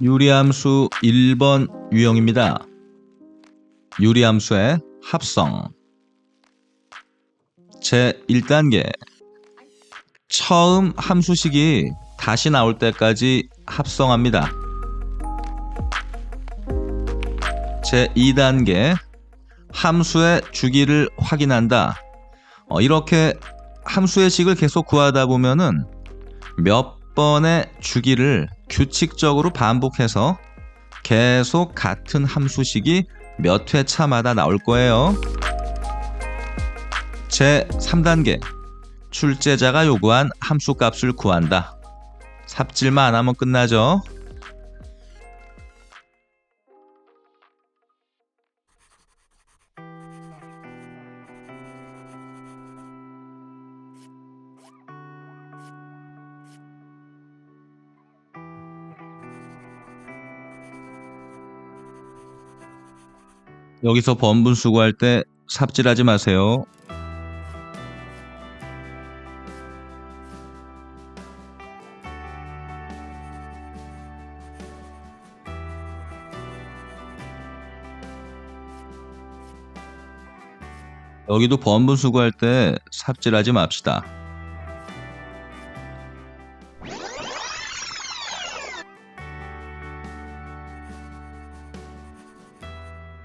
유리함수 1번 유형입니다. 유리함수의 합성 제 1단계 처음 함수식이 다시 나올 때까지 합성합니다. 제 2단계 함수의 주기를 확인한다. 어, 이렇게 함수의 식을 계속 구하다 보면은 몇 번의 주기를 규칙적으로 반복해서 계속 같은 함수식이 몇 회차마다 나올 거예요. 제 3단계 출제자가 요구한 함수 값을 구한다. 삽질만 안 하면 끝나죠. 여기서 번분 수고할 때 삽질하지 마세요. 여기도 번분 수고할 때 삽질하지 맙시다.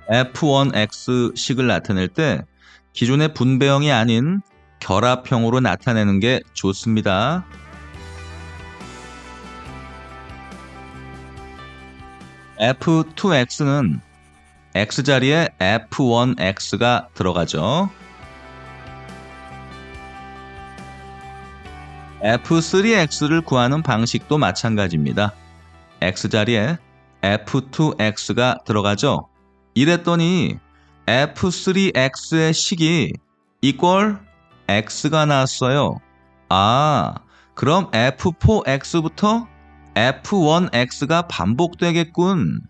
F1X 식을 나타낼 때 기존의 분배형이 아닌 결합형으로 나타내는 게 좋습니다. F2X는 X 자리에 F1X가 들어가죠. F3X를 구하는 방식도 마찬가지입니다. X 자리에 F2X가 들어가죠. 이랬더니 F3X의 식이 이꼴 X가 나왔어요. 아, 그럼 F4X부터 F1X가 반복되겠군.